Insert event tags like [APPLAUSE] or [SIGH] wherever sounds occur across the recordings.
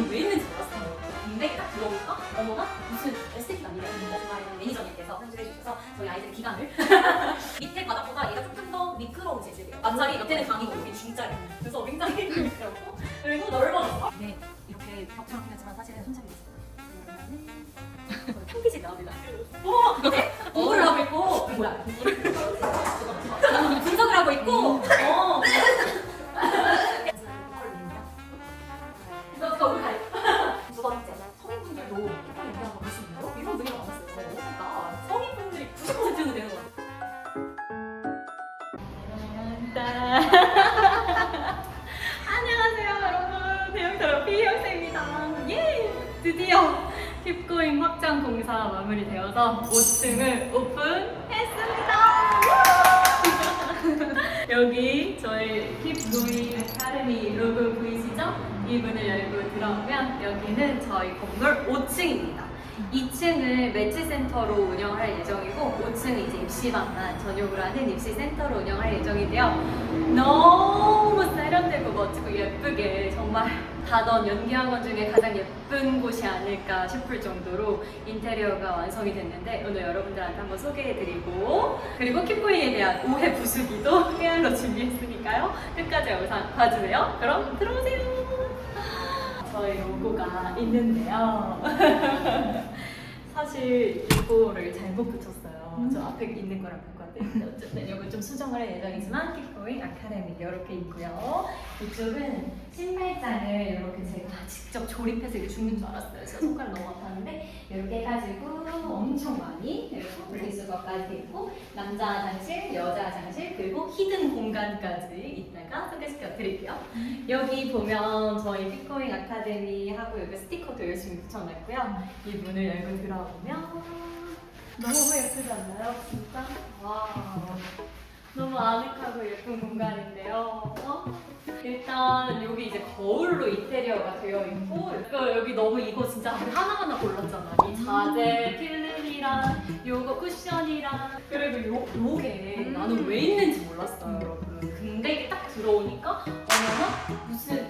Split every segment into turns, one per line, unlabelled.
나 드디어 킵고잉 확장 공사 마무리되어서 5층을 오픈했습니다. [LAUGHS] 여기 저희 킵고잉 아카데미 로고 보이시죠? 이 문을 열고 들어오면 여기는 저희 건물 5층입니다. 2층을 매치센터로 운영할 예정이고 5층은 이제 입시방만 전용으로 하는 입시센터로 운영할 예정인데요. 너무 세련되고 멋지고 예쁘게 정말 다던 연기학원 중에 가장 예쁜 곳이 아닐까 싶을 정도로 인테리어가 완성이 됐는데 오늘 여러분들한테 한번 소개해드리고 그리고 킵고잉에 대한 오해 부수기도 [LAUGHS] 깨알로 준비했으니까요. 끝까지 영상 봐주세요. 그럼 들어오세요. 저희 로고가 있는데요. [LAUGHS] 사실 이거를 잘못 붙였어요. 저 앞에 있는 거랑 바꿨는데 어쨌든 이거 좀 수정을 할 예정이지만 킵고잉 아카데미 이렇게 있고요. 이쪽은 신발장을 이렇게 제가 [LAUGHS] 직접 조립해서 이렇게 죽는 줄 알았어요. 제가 손가락 너무 아팠는데 이렇게 해가지고 엄청 많이 분리수거까지 돼 있고 남자 화장실, 여자 화장실 그리고 히든 공간까지 이따가 소개시켜 드릴게요. 여기 보면 저희 피코잉 아카데미 하고 여기 스티커도 열심히 붙여놨고요. 이 문을 열고 들어오면 너무 예쁘지 않나요? 진짜? 와 너무 아늑하고 예쁜 공간인데요. 어? 일단 여기 이제 거울로 인테리어가 되어 있고 이거 여기 너무 이거 진짜 하나하나 골랐잖아. 이 자재, 필름이랑 요거 쿠션이랑 그리고 요, 요게
음.
나는 왜 있는지 몰랐어요 여러분. 근데 이게 딱 들어오니까 어머나 무슨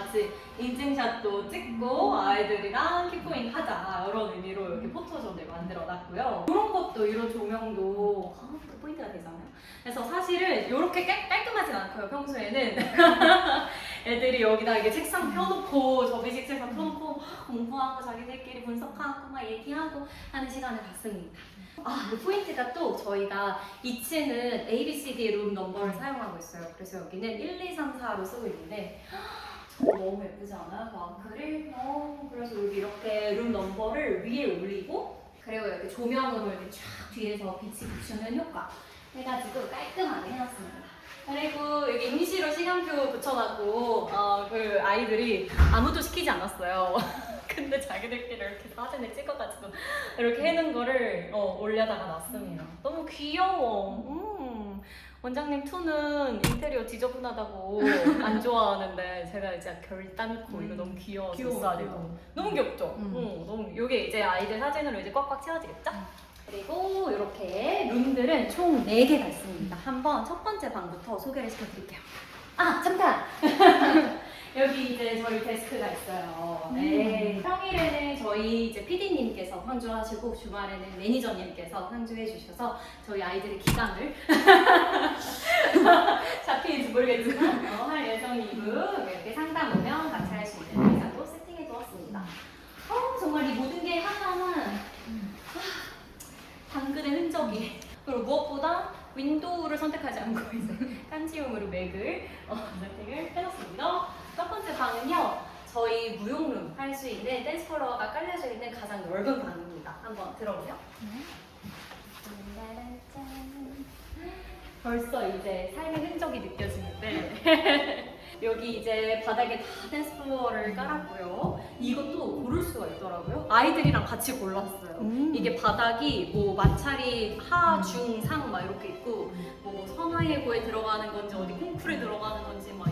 같이 인증샷도 찍고 아이들이랑 키포잉 하자 이런 의미로 이렇게 포토존을 만들어 놨고요. 이런 것도 이런 조명도 아, 또 포인트가 되잖아요. 그래서 사실은 이렇게 깔, 깔끔하진 않고요. 평소에는 [LAUGHS] 애들이 여기다 이게 책상 펴놓고 접이식 책상 펴놓고 막 공부하고 자기들끼리 분석하고 막 얘기하고 하는 시간을 갖습니다. 아, 그 포인트가 또 저희가 2층은 ABCD 룸 넘버를 사용하고 있어요. 그래서 여기는 1, 2, 3, 4로 쓰고 있는데 너무 예쁘지 않아요? 마크를? 어, 그래서 여기 이렇게 룸 넘버를 위에 올리고 그리고 이렇게 조명으로 이렇게 쫙 뒤에서 빛이 비추는 효과 해가지고 깔끔하게 해놨습니다. 그리고 여기 임시로 시간표 붙여놨고 어, 그 아이들이 아무도 시키지 않았어요. [LAUGHS] 근데 자기들끼리 이렇게 사진을 찍어가지고 이렇게 해놓은 거를 어, 올려다가 놨습니다. 너무 귀여워. 음. 원장님 투는 인테리어 지저분하다고 안 좋아하는데 제가 이제 결단코 이거 너무 귀여워서
귀여워.
너무 귀엽죠?
음.
응, 너무 이게 이제 아이들 사진으로 이제 꽉꽉 채워지겠죠? 그리고 이렇게 룸들은 총 4개가 있습니다. 한번 첫 번째 방부터 소개를 시켜드릴게요. 아, 잠깐! [LAUGHS] 여기 이제 저희 데스크가 있어요. 네. 평일에는 저희 이제 PD님께서 상주하시고 주말에는 매니저님께서 상주해 주셔서 저희 아이들의 기간을 [LAUGHS] 잡히는지 모르겠지만 어, 할 예정이고 이렇게 상담 오면 같이 할 수 있는 의자도 세팅해 두었습니다. 어, 정말 이 모든 게 하나하나 당근의 흔적이 그리고 무엇보다 윈도우를 선택하지 않고 이제 깐지용으로 [LAUGHS] 맥을 어, 선택을 해놨습니다. 첫 번째 방은요 저희 무용룸 할 수 있는 댄스 플로어가 깔려져 있는 가장 넓은 방입니다. 한번 들어보세요. 벌써 이제 삶의 흔적이 느껴지는데 [LAUGHS] 여기 이제 바닥에 다 댄스 플로어를 깔았고요. 이것도 고를 수가 있더라고요. 아이들이랑 같이 골랐어요.
음.
이게 바닥이 뭐 마찰이 하, 중, 상 막 이렇게 있고 뭐 선화예고에 들어가는 건지 어디 콩쿨에 들어가는 건지 막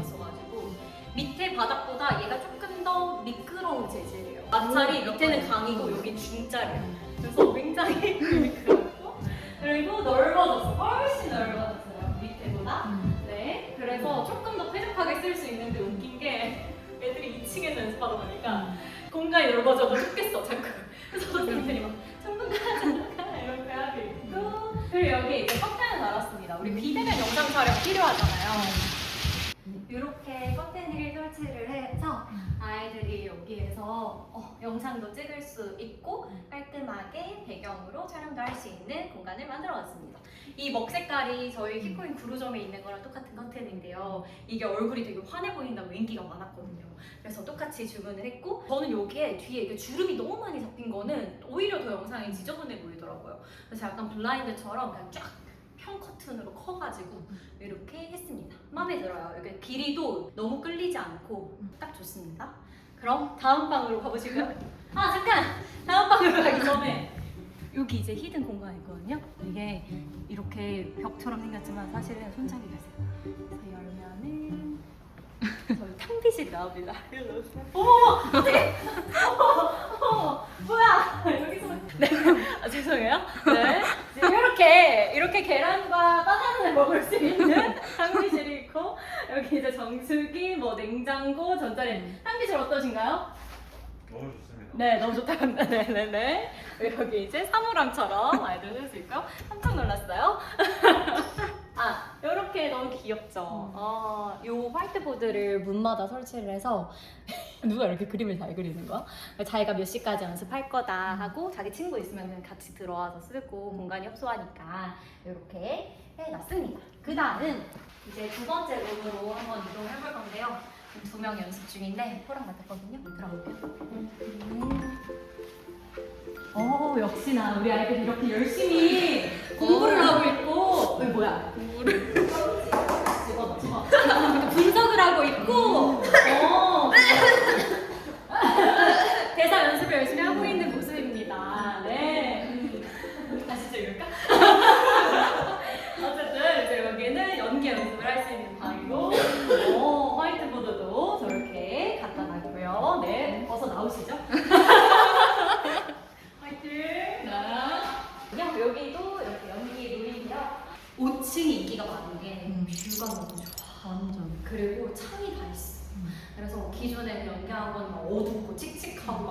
밑에 바닥보다 얘가 조금 더 미끄러운 재질이에요. 마찰이 밑에는 강이고 여기 중짜리예요. 그래서 굉장히 [LAUGHS] 미끄럽고 그리고 넓어졌어. 훨씬 넓어졌어요. 밑에보다. 있습니다. 네, 그래서 조금 더 쾌적하게 쓸 수 있는데 웃긴 게 애들이 2층에서 연습하다 보니까 공간이 넓어져도 좋겠어 자꾸. 그래서 선생님들이 막 전문가 전문가 이렇게 하고 있고 그리고 여기 이제 커튼을 달았습니다. 우리 비대면 영상 촬영 필요하잖아요. 이렇게 설치를 해서 아이들이 여기에서 어, 영상도 찍을 수 있고 깔끔하게 배경으로 촬영도 할 수 있는 공간을 만들어봤습니다. 이 먹 색깔이 저희 키코인 구루점에 있는 거랑 똑같은 커튼인데요. 이게 얼굴이 되게 환해 보인다고 인기가 많았거든요. 그래서 똑같이 주문을 했고 저는 여기에 뒤에 이게 주름이 너무 많이 잡힌 거는 오히려 더 영상이 지저분해 보이더라고요. 그래서 약간 블라인드처럼 그냥 쫙편 커튼으로 커가지고 이렇게 했습니다. 마음에 들어요. 이게 길이도 너무 끌리지 않고 딱 좋습니다. 그럼 다음 방으로 가보실까요? 아 잠깐! 다음 방으로 가기 전에 [LAUGHS] 여기 이제 히든 공간이거든요. 이게 이렇게 벽처럼 생겼지만 사실은 손잡이 가세요. 그래서 열면은 저희 탕비실 나옵니다. [LAUGHS] 어머! 어떡해! 어머! 어머! 뭐야! 여기서 네. 아, 죄송해요. 네. 이제 이렇게 이렇게 계란과 바나나를 먹을 수 있는 [LAUGHS] 탕비실이 있고 여기 이제 정수기, 뭐 냉장고, 전자레인지. 탕비실 어떠신가요?
너무 좋습니다.
네, 너무 좋다. 네네네. [LAUGHS] 여기 이제 사물함처럼 아이들 쓸수 있고요. 깜짝 놀랐어요. [LAUGHS] 아, 이렇게 너무 귀엽죠. 어, 요 화이트보드를 문마다 설치를 해서 [LAUGHS] 누가 이렇게 그림을 잘 그리는 거야? 자기가 몇 시까지 연습할 거다 하고 자기 친구 있으면 같이 들어와서 쓰고 공간이 협소하니까 이렇게 해놨습니다. 그 다음 이제 두 번째 룸으로 한번 이동을 해볼 건데요. 두 명 연습 중인데 호랑 맡았거든요. 들어볼게요. 음. 어 역시나 우리 아이들이 이렇게 열심히 공부를 하고 있고 어, 이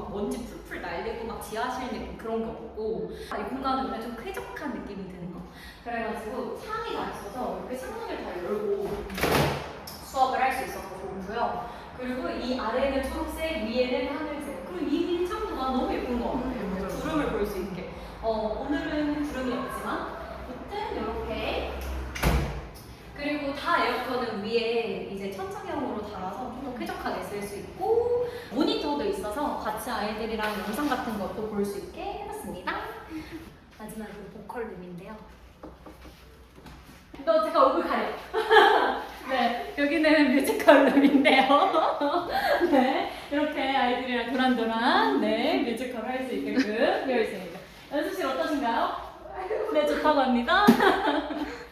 막 먼지 풀풀 날리고 막 지하실 느낌 그런 게 없고 이 공간은 그냥 좀 쾌적한 느낌이 드는 거. 그래가지고 창이 다 있어서 이렇게 창문을 다 열고 수업을 할 수 있어서 좋고요. 그리고 이 아래는 초록색, 위에는 하늘색. 그리고 이 창도 난 너무 예쁜 것 같아요.
음, 맞아요.
구름을 볼 수 있게. 어, 오늘은 구름이 없지만, 아무튼 이렇게. 그리고 다 에어컨은 위에 이제 천창형으로 달아서 좀 더 쾌적하게 쓸 수 있고, 모니터도 있어서 같이 아이들이랑 영상 같은 것도 볼 수 있게 해봤습니다. 마지막으로 보컬 룸인데요. 너 제가 얼굴 가려. [LAUGHS] 네, 여기는 뮤지컬 룸인데요. [LAUGHS] 네, 이렇게 아이들이랑 도란도란 네 뮤지컬 할 수 있게끔 되어 있습니다. 연습실 어떠신가요? 네, 좋다고 합니다. [LAUGHS]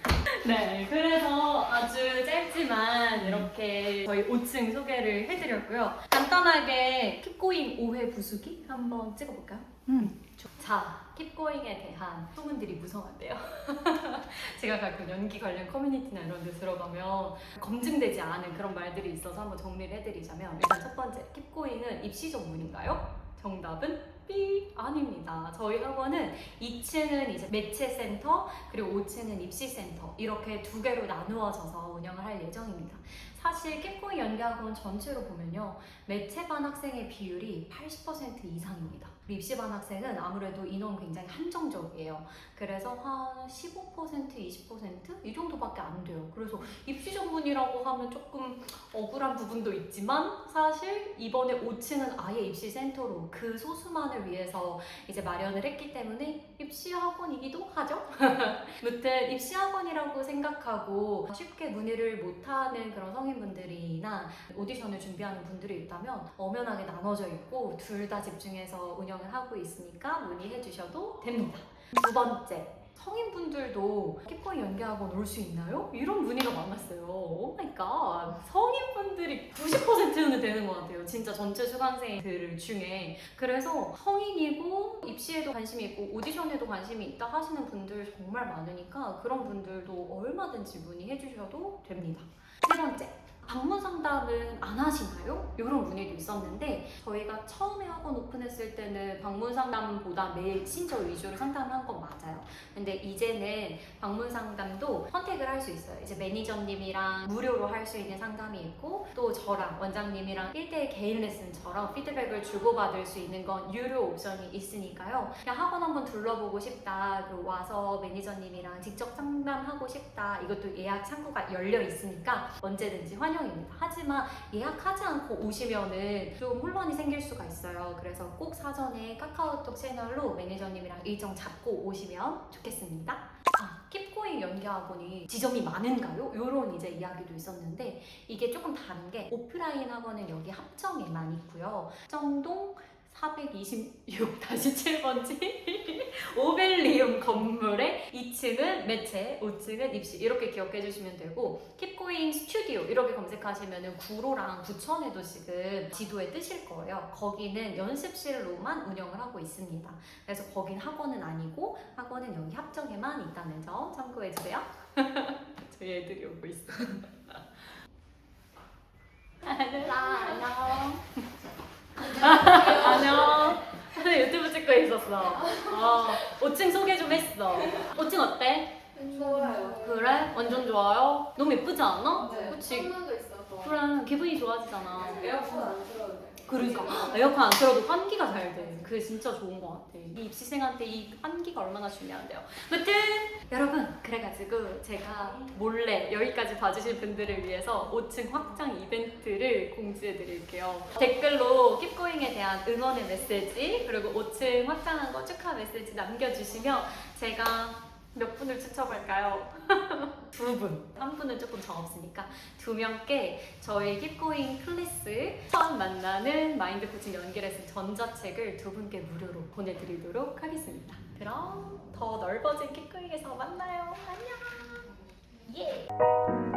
네, 그래서 아주 짧지만 이렇게 저희 5층 소개를 해드렸고요. 간단하게 킵고잉 5회 부수기 한번 찍어볼까요?
음.
자, 킵고잉에 대한 소문들이 무성한데요. [LAUGHS] 제가 가끔 연기 관련 커뮤니티나 이런 데 들어가면 검증되지 않은 그런 말들이 있어서 한번 정리를 해드리자면 일단 첫 번째, 킵고잉은 입시 전문인가요? 정답은 B 아닙니다. 저희 학원은 2층은 이제 매체센터 그리고 5층은 입시센터 이렇게 두 개로 나누어져서 운영을 할 예정입니다. 사실 킵고잉 연기학원 전체로 보면요 매체반 학생의 비율이 80% 이상입니다. 입시반 학생은 아무래도 인원 굉장히 한정적이에요. 그래서 한 15% 20%이 정도밖에 안 돼요. 그래서 입시 전문이라고 하면 조금 억울한 부분도 있지만 사실 이번에 5층은 아예 입시 센터로 그 소수만을 위해서 이제 마련을 했기 때문에 입시 학원이기도 하죠. [LAUGHS] 무튼 입시 학원이라고 생각하고 쉽게 문의를 못하는 그런 성인 분들이나 오디션을 준비하는 분들이 있다면 엄연하게 나눠져 있고 둘 다 집중해서 운영을 하고 있으니까 문의해 주셔도 됩니다. 두 번째 성인분들도 킥보이 연기학원 올 수 있나요? 이런 문의가 많았어요. 오 마이 갓. 성인분들이 90%는 되는 것 같아요. 진짜 전체 수강생들 중에. 그래서 성인이고 입시에도 관심이 있고 오디션에도 관심이 있다 하시는 분들 정말 많으니까 그런 분들도 얼마든지 문의해 주셔도 됩니다. 세 번째. 방문 상담은 안 하시나요? 이런 문의도 있었는데 저희가 처음에 학원 오픈했을 때는 방문 상담보다 매일 신청 위주로 상담을 한 건 맞아요. 근데 이제는 방문 상담도 선택을 할 수 있어요. 이제 매니저님이랑 무료로 할 수 있는 상담이 있고 또 저랑 원장님이랑 1대1 개인 레슨 저랑 피드백을 주고받을 수 있는 건 유료 옵션이 있으니까요. 그냥 학원 한번 둘러보고 싶다. 그리고 와서 매니저님이랑 직접 상담하고 싶다. 이것도 예약 창구가 열려 있으니까 언제든지 환영 입니다. 하지만 예약하지 않고 오시면은 좀 혼란이 생길 수가 있어요. 그래서 꼭 사전에 카카오톡 채널로 매니저님이랑 일정 잡고 오시면 좋겠습니다. 아, 킵고잉 연기학원이 지점이 많은가요? 이런 이제 이야기도 있었는데 이게 조금 다른 게 오프라인 학원은 여기 합정에만 있고요. 정동 426 다시 7번지 [LAUGHS] 오벨리움 건물의 2층은 매체, 5층은 입시 이렇게 기억해 주시면 되고 킵고잉 스튜디오 이렇게 검색하시면은 구로랑 부천에도 지금 지도에 뜨실 거예요. 거기는 연습실로만 운영을 하고 있습니다. 그래서 거긴 학원은 아니고 학원은 여기 합정에만 있다는 점 참고해 주세요. [LAUGHS] 저희 애들이 오고 있어요. 하늘아 안녕. [LAUGHS] 안녕. 유튜브 찍고 있었어. 어, 5층 소개 좀 했어. 5층 어때?
좋아요.
그래? 완전 좋아요? 너무 예쁘지 않아?
네.
그치?
있어서.
그래, 기분이 좋아지잖아.
에어컨 안 틀어도 돼.
그러니까 에어컨 안 틀어도 환기가 잘 돼. 그게 진짜 좋은 것 같아. 이 입시생한테 이 환기가 얼마나 중요한데요. 무튼 여러분 그래가지고 제가 몰래 여기까지 봐주신 분들을 위해서 5층 확장 이벤트를 공지해 드릴게요. 댓글로 킵고잉에 대한 응원의 메시지 그리고 5층 확장한 거 축하 메시지 남겨주시면 제가 몇 분을 추첨할까요? [LAUGHS] 두 분. 한 분은 조금 정 없으니까 두 명께 저희 킵고잉 클래스 처음 만나는 마인드 코칭 레슨 전자책을 두 분께 무료로 보내드리도록 하겠습니다. 그럼 더 넓어진 킵고잉에서 만나요. 안녕. 예.